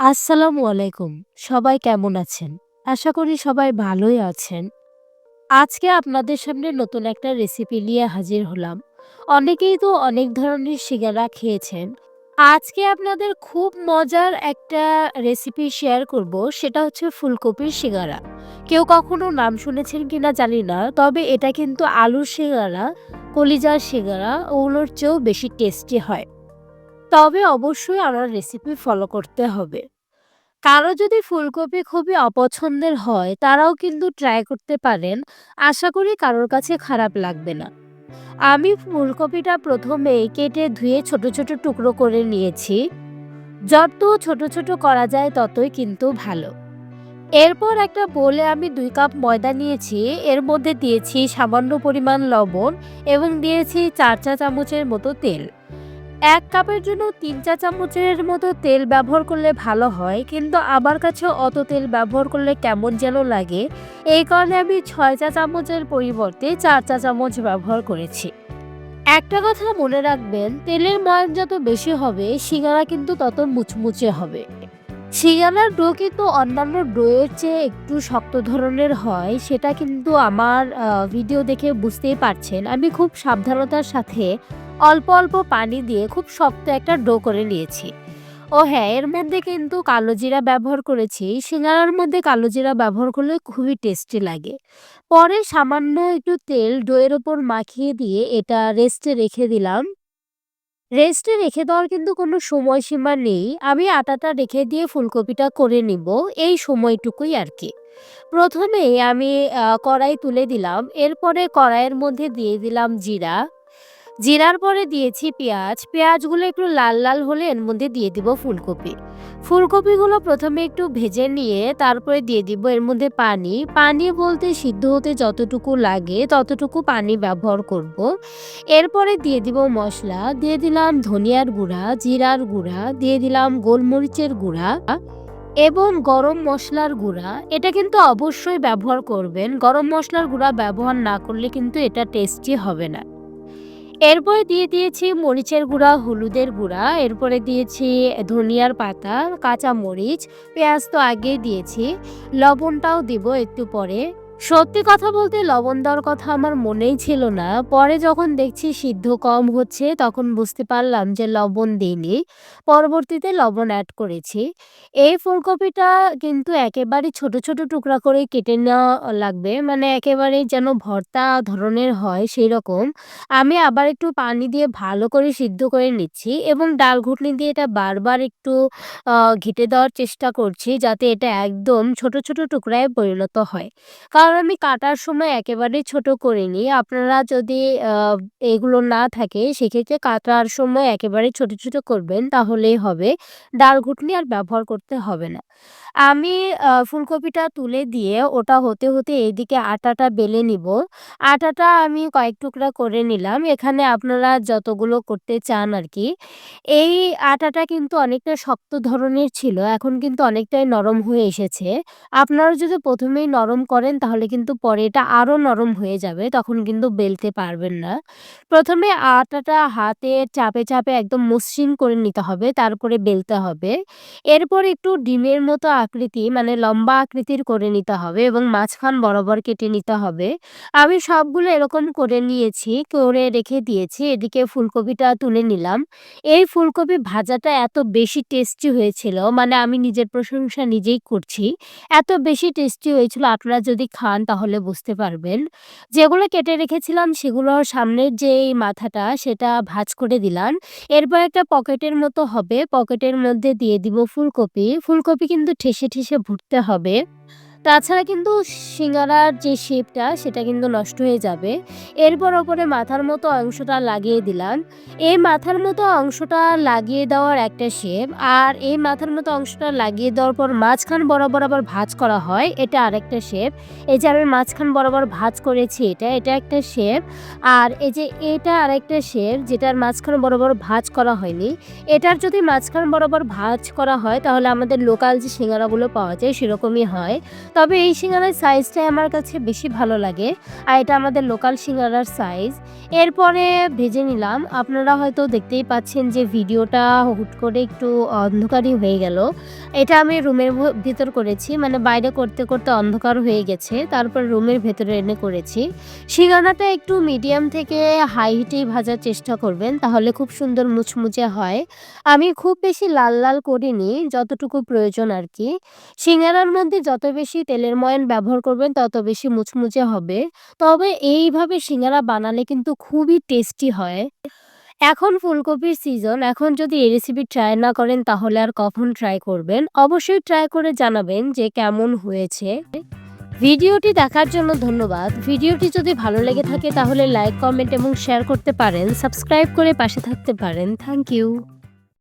আসসালামু আলাইকুম। সবাই কেমন আছেন? আশা করি সবাই ভালোই আছেন। আজকে আপনাদের সামনে নতুন একটা রেসিপি নিয়ে হাজির হলাম। অনেকেই তো অনেক ধরনের সিঙ্গারা খেয়েছেন। আজকে আপনাদের খুব মজার একটা রেসিপি শেয়ার করব সেটা হচ্ছে ফুলকপির সিঙ্গারা। কেউ কখনো নাম শুনেছেন কিনা জানি না। তবে এটা কিন্তু আলুর সিঙ্গারা, কলিজার সিঙ্গারা ওগুলোর চেয়েও বেশি টেস্টি হয়। তবে অবশ্যই আমার রেসিপি ফলো করতে হবে। কারও যদি ফুলকপি খুবই অপছন্দের হয় তারাও কিন্তু ট্রাই করতে পারেন। আশা করি কারোর কাছে খারাপ লাগবে না। আমি ফুলকপিটা প্রথমেই কেটে ধুয়ে ছোট, ছোট টুকরো করে নিয়েছি। যত ছোট, ছোট করা যায় ততই কিন্তু ভালো। এরপর একটা বোলে আমি দুই কাপ ময়দা নিয়েছি। এর মধ্যে দিয়েছি সামান্য পরিমাণ লবণ এবং দিয়েছি চার চা চামচের মতো তেল। ১ কাপের জন্য তিন চা চামচের মতো তেল ব্যবহার করলে ভালো হয়। কিন্তু আমার কাছে অত তেল ব্যবহার করলে কেমন যেন লাগে। এই কারণে আমি ছয় চা চামচের পরিবর্তে চার চা চামচ ব্যবহার করেছি। একটা কথা মনে রাখবেন, তেলের মান যত বেশি হবে, সিঙ্গারা কিন্তু তত মুচমুচে হবে। সিঙ্গারার ডো কিন্তু অন্যান্য ডোয়ের চেয়ে একটু শক্ত ধরনের হয়, সেটা কিন্তু আমার ভিডিও দেখে বুঝতেই পারছেন। আমি খুব সাবধানতার সাথে অল্প, অল্প পানি দিয়ে খুব শক্ত একটা ডো করে নিয়েছি। ও হ্যাঁ, এর মধ্যে কিন্তু কালো জিরা ব্যবহার করেছি। সিঙ্গারার মধ্যে কালো জিরা ব্যবহার করলে খুবই টেস্টি লাগে। পরে সামান্য একটু তেল ডোয়ের ওপর মাখিয়ে দিয়ে এটা রেস্টে রেখে দিলাম। রেস্টে রেখে দেওয়ার কিন্তু কোনো সময়সীমা নেই। আমি আটাটা রেখে দিয়ে ফুলকপিটা করে নিব এই সময়টুকুই আর কি প্রথমেই আমি কড়াই তুলে দিলাম। এরপরে কড়াইয়ের মধ্যে দিয়ে দিলাম জিরা। জিরার পরে দিয়েছি পেঁয়াজ। পেঁয়াজগুলো একটু লাল, লাল হলে এর মধ্যে দিয়ে দিব ফুলকপি। ফুলকপিগুলো প্রথমে একটু ভেজে নিয়ে তারপরে দিয়ে দিব এর মধ্যে পানি। পানি বলতে সিদ্ধ হতে যতটুকু লাগে ততটুকু পানি ব্যবহার করব। এরপরে দিয়ে দিব মশলা দিয়ে দিলাম ধনিয়ার গুঁড়া, জিরার গুঁড়া, দিয়ে দিলাম গোলমরিচের গুঁড়া এবং গরম মশলার গুঁড়া। এটা কিন্তু অবশ্যই ব্যবহার করবেন। গরম মশলার গুঁড়া ব্যবহার না করলে কিন্তু এটা টেস্টি হবে না। এরপরে দিয়ে দিয়েছি মরিচের গুঁড়া, হলুদের গুঁড়া, এরপরে দিয়েছি ধনিয়ার পাতা, কাঁচা মরিচ পেঁয়াজ তো আগে দিয়েছি। লবণটাও দিব একটু পরে। সত্যি কথা বলতে লবণ দেওয়ার কথা আমার মনেই ছিল না। পরে যখন দেখছি সিদ্ধ কম হচ্ছে তখন বুঝতে পারলাম যে লবণ দিইনি পরবর্তীতে লবণ অ্যাড করেছি। এই ফুলকপিটা কিন্তু একেবারেই ছোট, ছোট টুকরা করে কেটে নেওয়া লাগবে। মানে একেবারেই যেন ভর্তা ধরনের হয় সেই রকম আমি আবার একটু পানি দিয়ে ভালো করে সিদ্ধ করে নিচ্ছি এবং ডাল ঘুটনি দিয়ে এটা বারবার একটু ঘেঁটে দেওয়ার চেষ্টা করছি যাতে এটা একদম ছোট, ছোট টুকরায় পরিণত হয়। কারণ আমি কাটার সময় একেবারে ছোট করিনি। আপনারা যদি এগুলো না থাকে সেক্ষেত্রে কাটার সময় একেবারে ছোট, ছোট করবেন তাহলেই হবে। ডাল ঘুটনি আর ব্যবহার করতে হবে না। আমি ফুলকপিটা তুলে দিয়ে ওটা হতে, হতে এইদিকে আটাটা বেলে নিব। আটাটা আমি কয়েক টুকরা করে নিলাম। এখানে আপনারা যতগুলো করতে চান আরকি। এই আটাটা কিন্তু অনেকটা শক্ত ধরনের ছিল। এখন কিন্তু অনেকটাই নরম হয়ে এসেছে। আপনারা যদি প্রথমেই নরম করেন তাহলে কিন্তু পরে এটা আরও নরম হয়ে যাবে। তখন কিন্তু বেলতে পারবেন না। প্রথমে আটাটা হাতে চাপে, চাপে একদম মসৃণ করে নিতে হবে। তারপরে বেলতে হবে। এরপর একটু ডিমের মতো আকৃতি মানে লম্বা আকৃতির করে নিতে হবে এবং মাঝখান বরাবর কেটে নিতে হবে। আমি সবগুলো এরকম করে নিয়েছি, করে রেখে দিয়েছি। এদিকে ফুলকপিটা তুলে নিলাম। এই ফুলকপি ভাজাটা এত বেশি টেস্টি হয়েছিল মানে আমি নিজের প্রশংসা নিজেই করছি। এত বেশি টেস্টি হয়েছিল আপনারা যদি খান তাহলে বুঝতে পারবেন। যেগুলো কেটে রেখেছিলাম সেগুলোর সামনের যেই মাথাটা সেটা ভাজ করে দিলাম। এরপর একটা পকেটের মতো হবে। পকেটের মধ্যে দিয়ে দিব ফুলকপি। ফুলকপি কিন্তু ঠেসে, ঠেসে ভুটতে হবে। তাছাড়া কিন্তু সিঙ্গারার যে শেপটা সেটা কিন্তু নষ্ট হয়ে যাবে। এরপর ওপরে মাথার মতো অংশটা লাগিয়ে দিলাম। এই মাথার মতো অংশটা লাগিয়ে দেওয়ার একটা শেপ আর এই মাথার মতো অংশটা লাগিয়ে দেওয়ার পর মাঝখান বরাবর আবার ভাঁজ করা হয় এটা আরেকটা শেপ। এই যে আমি মাঝখান বরাবর ভাজ করেছি এটা, এটা একটা শেপ। আর এই যে এটা আরেকটা শেপ যেটার মাঝখান বরাবর ভাজ করা হয়নি। এটার যদি মাঝখান বরাবর ভাজ করা হয় তাহলে আমাদের লোকাল যে সিঙ্গারাগুলো পাওয়া যায় সেরকমই হয়। তবে এই সিঙ্গারার সাইজটাই আমার কাছে বেশি ভালো লাগে, আর এটা আমাদের লোকাল সিঙ্গারার সাইজ এরপরে ভেজে নিলাম। আপনারা হয়তো দেখতেই পাচ্ছেন যে ভিডিওটা হুট করে একটু অন্ধকারই হয়ে গেল। এটা আমি রুমের ভিতর করেছি মানে বাইরে করতে করতে অন্ধকার হয়ে গেছে। তারপর রুমের ভেতরে এনে করেছি। সিঙ্গারাটা একটু মিডিয়াম থেকে হাই হিটেই ভাজার চেষ্টা করবেন, তাহলে খুব সুন্দর মুচমুচে হয়। আমি খুব বেশি লাল লাল করিনি, যতটুকু প্রয়োজন আর কি। সিঙ্গারার মধ্যে যত বেশি তেলের ময়ান ব্যবহার করবেন, তত বেশি মুচমুচে হবে। তবে এইভাবে সিঙ্গারা বানালে কিন্তু খুবই টেস্টি হয়। এখন ফুলকপির সিজন এখন যদি এই রেসিপি ট্রাই না করেন তাহলে আর কখন ট্রাই করবেন? অবশ্যই ট্রাই করে জানাবেন যে কেমন হয়েছে। ভিডিওটি দেখার জন্য ধন্যবাদ। ভিডিওটি যদি ভালো লেগে থাকে তাহলে লাইক কমেন্ট এবং শেয়ার করতে পারেন। সাবস্ক্রাইব করে পাশে থাকতে পারেন। Thank you